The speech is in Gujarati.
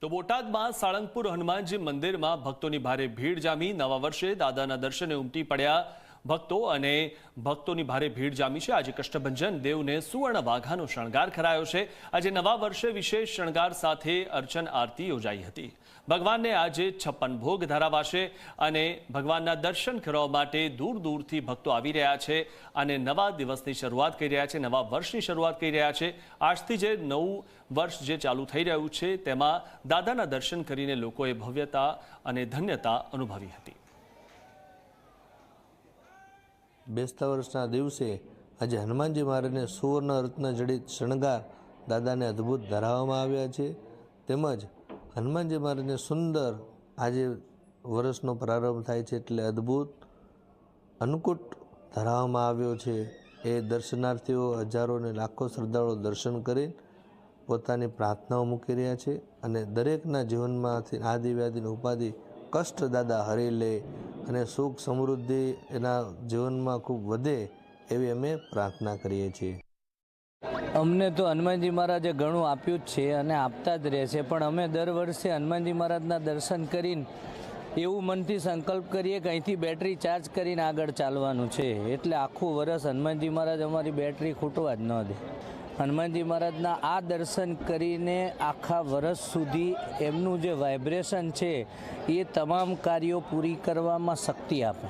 તો બોટાદમાં સાળંગપુર હનુમાનજી મંદિરમાં ભક્તોની ભારે ભીડ જામી. નવા વર્ષે દાદાના દર્શને ઉમટી પડ્યા ભક્તો અને ભક્તોની ભારે ભીડ જામી છે. આજે કષ્ટભંજન દેવને સુવર્ણ વાઘાનો શણગાર કરાયો છે. આજે નવા વર્ષે વિશેષ શણગાર સાથે અર્ચન આરતી યોજાઈ હતી. ભગવાનને આજે છપ્પન ભોગ ધરાવાશે અને ભગવાનના દર્શન કરવા માટે દૂર દૂરથી ભક્તો આવી રહ્યા છે અને નવા દિવસની શરૂઆત કરી રહ્યા છે, નવા વર્ષની શરૂઆત કરી રહ્યા છે. આજથી જે નવું વર્ષ જે ચાલુ થઈ રહ્યું છે, તેમાં દાદાના દર્શન કરીને લોકોએ ભવ્યતા અને ધન્યતા અનુભવી હતી. બેસતા વર્ષના દિવસે આજે હનુમાનજી મહારાજને સુવર્ણ રત્ન જડિત શણગાર દાદાને અદ્ભુત ધરાવવામાં આવ્યા છે. તેમજ હનુમાનજી મહારાજને સુંદર આજે વર્ષનો પ્રારંભ થાય છે એટલે અદ્ભુત અન્નકૂટ ધરાવવામાં આવ્યો છે. એ દર્શનાર્થીઓ હજારો અને લાખો શ્રદ્ધાળુઓ દર્શન કરી પોતાની પ્રાર્થનાઓ મૂકી રહ્યા છે અને દરેકના જીવનમાંથી આદિ વ્યાધિની ઉપાધિ કષ્ટ દાદા હરી લે અને સુખ સમૃદ્ધિ એના જીવનમાં ખૂબ વધે એવી અમે પ્રાર્થના કરીએ છીએ. અમને તો હનુમાનજી મહારાજે ઘણું આપ્યું જ છે અને આપતા જ રહેશે પણ અમે દર વર્ષે હનુમાનજી મહારાજના દર્શન કરીને એવું મનથી સંકલ્પ કરીએ કે અહીંથી બેટરી ચાર્જ કરીને આગળ ચાલવાનું છે. એટલે આખું વર્ષ હનુમાનજી મહારાજ અમારી બેટરી ખૂટવા જ ન દે. હનુમાનજી મહારાજના આ દર્શન કરીને આખા વર્ષ સુધી એમનું જે વાઇબ્રેશન છે, એ તમામ કાર્યો પૂરી કરવામાં શક્તિ આપે.